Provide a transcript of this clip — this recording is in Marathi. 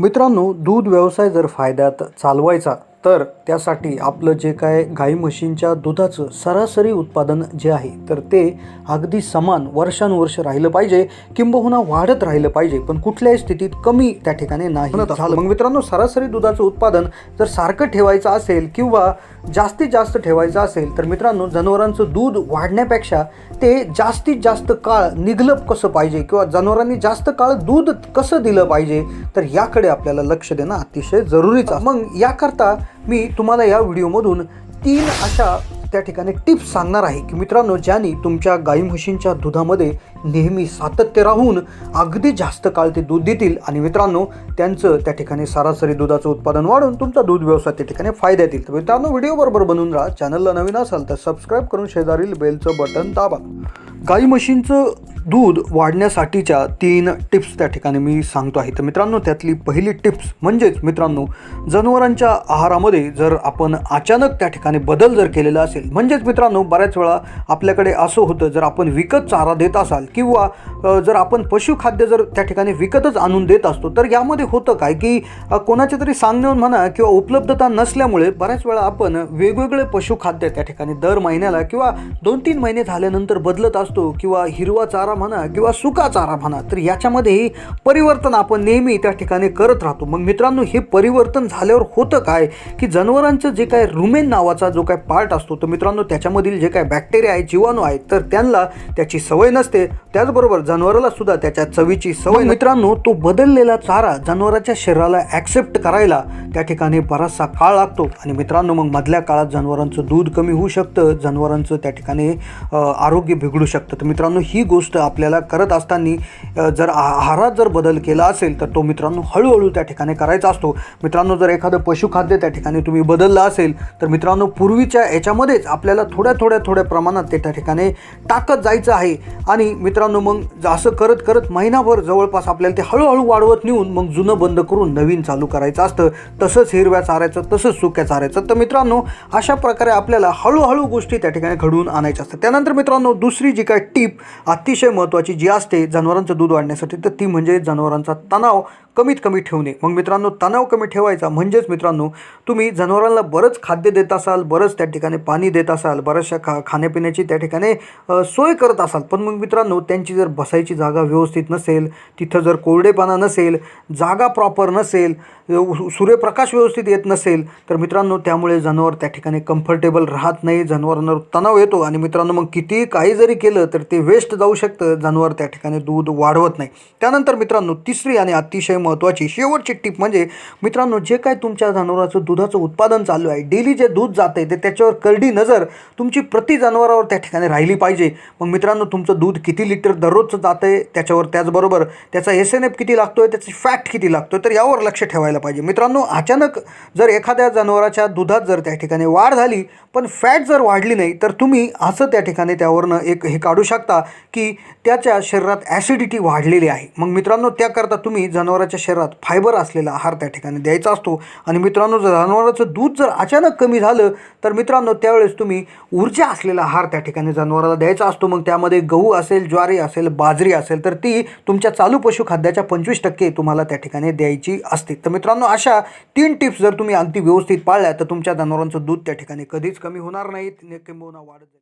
मित्रांनो दूध व्यवसाय जर फायद्यात चालवायचा तर त्यासाठी आपलं जे काय गाई म्हशींच्या दुधाचं सरासरी उत्पादन जे आहे तर ते अगदी समान वर्षानुवर्ष राहिलं पाहिजे किंबहुना वाढत राहिलं पाहिजे पण कुठल्याही स्थितीत कमी त्या ठिकाणी नाही. झालं. मग मित्रांनो सरासरी दुधाचं उत्पादन जर सारखं ठेवायचं असेल किंवा जास्तीत जास्त ठेवायचं असेल तर मित्रांनो जनावरांचं दूध वाढण्यापेक्षा ते जास्तीत जास्त काळ निघलं कसं पाहिजे किंवा जनावरांनी जास्त काळ दूध कसं दिलं पाहिजे तर याकडे आपल्याला लक्ष देणं अतिशय जरुरीच आहे. मग याकरता मी तुम्हाला या व्हिडिओमधून तीन अशा त्या ठिकाणी टिप्स सांगणार आहे की मित्रांनो ज्यांनी तुमच्या गाई म्हशींच्या दुधामध्ये नेहमी सातत्य राहून अगदी जास्त काळ ते दूध देतील. आणि मित्रांनो त्यांचं त्या ठिकाणी सरासरी दुधाचं उत्पादन वाढून तुमचा दूध व्यवसाय त्या ठिकाणी फायदा येतील तर मित्रांनो व्हिडिओ बरोबर बनवून राहा. चॅनलला नवीन असाल तर सबस्क्राईब करून शेजारील बेलचं बटन दाबा. गाई म्हशींचं दूध वाढण्यासाठीच्या तीन टिप्स त्या ठिकाणी मी सांगतो आहे. तर मित्रांनो त्यातली पहिली टिप्स म्हणजेच मित्रांनो जनावरांच्या आहारामध्ये जर आपण अचानक त्या ठिकाणी बदल जर केलेला असेल म्हणजेच मित्रांनो बऱ्याच वेळा आपल्याकडे असं होतं जर आपण विकत चारा देत असाल किंवा जर आपण पशुखाद्य जर त्या ठिकाणी विकतच आणून देत असतो तर यामध्ये होतं काय की कोणाच्या तरी सांगण्यावर म्हणा किंवा उपलब्धता नसल्यामुळे बऱ्याच वेळा आपण वेगवेगळे पशुखाद्य त्या ठिकाणी दर महिन्याला किंवा दोन तीन महिने झाल्यानंतर बदलत असतो किंवा हिरवा चारा म्हणा किंवा सुका चारा म्हणा तर याच्यामध्ये परिवर्तन आपण नेहमी त्या ठिकाणी करत राहतो. मग मित्रांनो हे परिवर्तन झाल्यावर होतं काय? की जनावरांचं जे काय रुमेन नावाचा जो काय पार्ट असतो तर मित्रांनो त्याच्यामधील जे काय बॅक्टेरिया आहे जीवाणू आहेत तर त्यांना त्याची सवय नसते. त्याचबरोबर जनावराला सुद्धा त्याच्या चवीची सवय मित्रांनो तो बदललेला चारा जनावराच्या शरीराला ॲक्सेप्ट करायला त्या ठिकाणी बराचसा काळ लागतो. आणि मित्रांनो मग मधल्या काळात जनावरांचं दूध कमी होऊ शकतं जनावरांचं त्या ठिकाणी आरोग्य बिघडू शकतं. तर मित्रांनो ही गोष्ट आपल्याला करत असताना जर आहारात जर बदल केला असेल तर तो मित्रांनो हळूहळू त्या ठिकाणी करायचा असतो. मित्रांनो जर एखादं पशुखाद्य त्या ठिकाणी तुम्ही बदललं असेल तर मित्रांनो पूर्वीच्या याच्यामध्येच आपल्याला थोड्या थोड्या थोड्या प्रमाणात ते त्या ठिकाणी टाकत जायचं आहे. आणि मित्रांनो मग असं करत करत महिनाभर जवळपास आपल्याला ते हळूहळू वाढवत नेऊन मग जुनं बंद करून नवीन चालू करायचं असतं. तसंच हिरव्या चाऱ्याचं तसंच सुक्या चाऱ्याचं. तर मित्रांनो अशा प्रकारे आपल्याला हळूहळू गोष्टी त्या ठिकाणी घडवून आणायच्या असतात. त्यानंतर मित्रांनो दुसरी जी काय टीप अतिशय महत्त्वाची जी असते जनावरांचं दूध वाढण्यासाठी तर ती म्हणजे जनावरांचा तणाव कमीत कमी ठेवणे. मग मित्रांनो तणाव कमी ठेवायचा. म्हणजेच मित्रांनो तुम्ही जनावरांना बरंच खाद्य देत असाल बरंच त्या ठिकाणी पाणी देत असाल बऱ्याचशा खा खाण्यापिण्याची त्या ठिकाणी सोय करत असाल. पण मग मित्रांनो त्यांची जर बसायची जागा व्यवस्थित नसेल तिथं जर कोरडेपणा नसेल जागा प्रॉपर नसेल सूर्यप्रकाश व्यवस्थित येत नसेल तर मित्रांनो त्यामुळे जनावर त्या ठिकाणी कम्फर्टेबल राहत नाही. जनावरांवर तणाव येतो आणि मित्रांनो मग किती काही जरी केलं तर ते वेस्ट जाऊ शकतं. जनावर त्या ठिकाणी दूध वाढवत नाही. त्यानंतर मित्रांनो तिसरी आणि अतिशय महत्त्वाची शेवटची टीप म्हणजे मित्रांनो जे काय तुमच्या जनावराचं दुधाचं उत्पादन चालू आहे डेली जे दूध जाते ते त्याच्यावर करडी नजर तुमची प्रति जनावरावर त्या ठिकाणी राहिली पाहिजे. मग मित्रांनो तुमचं दूध किती लिटर दररोजचं जातं आहे त्याच्यावर त्याचबरोबर त्याचा एस एन एफ किती लागतो आहे त्याची फॅट किती लागतो आहे तर यावर लक्ष ठेवायला पाहिजे. मित्रांनो अचानक जर एखाद्या जनावराच्या दुधात जर त्या ठिकाणी वाढ झाली पण फॅट जर वाढली नाही तर तुम्ही असं त्या ठिकाणी त्यावरनं एक हे काढू शकता की त्याच्या शरीरात ॲसिडिटी वाढलेली आहे. मग मित्रांनो त्याकरता तुम्ही जनावराच्या शरीरात फायबर असलेला आहार त्या ठिकाणी द्यायचा असतो. आणि मित्रांनो जर जनावराचं दूध जर अचानक कमी झालं तर मित्रांनो त्यावेळेस तुम्ही ऊर्जा असलेला आहार त्या ठिकाणी जनावराला द्यायचा असतो. मग त्यामध्ये गहू असेल ज्वारी असेल बाजरी असेल तर ती तुमच्या चालू पशुखाद्याच्या पंचवीस टक्के तुम्हाला त्या ठिकाणी द्यायची असते. तर मित्रांनो अशा तीन टिप्स जर तुम्ही अगदी व्यवस्थित पाळल्या तर तुमच्या जनावरांचं दूध त्या ठिकाणी कधीच कमी होणार नाहीत किंबहुना वाढत